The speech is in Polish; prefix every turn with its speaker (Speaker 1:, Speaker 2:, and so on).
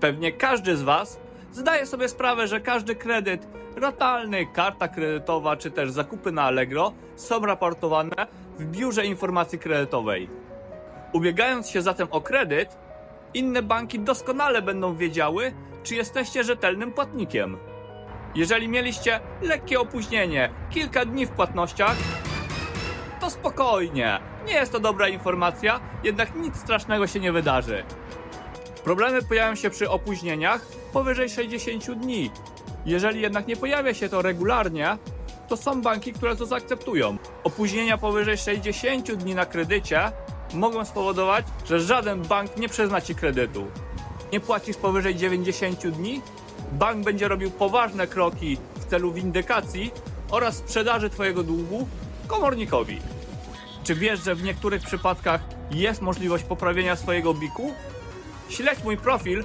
Speaker 1: Pewnie każdy z Was zdaje sobie sprawę, że każdy kredyt, ratalny, karta kredytowa czy też zakupy na Allegro są raportowane w biurze informacji kredytowej. Ubiegając się zatem o kredyt, inne banki doskonale będą wiedziały, czy jesteście rzetelnym płatnikiem. Jeżeli mieliście lekkie opóźnienie, kilka dni w płatnościach, to spokojnie. Nie jest to dobra informacja, jednak nic strasznego się nie wydarzy. Problemy pojawiają się przy opóźnieniach powyżej 60 dni. Jeżeli jednak nie pojawia się to regularnie, to są banki, które to zaakceptują. Opóźnienia powyżej 60 dni na kredycie mogą spowodować, że żaden bank nie przyzna ci kredytu. Nie płacisz powyżej 90 dni? Bank będzie robił poważne kroki w celu windykacji oraz sprzedaży Twojego długu komornikowi. Czy wiesz, że w niektórych przypadkach jest możliwość poprawienia swojego biku? Śledź mój profil,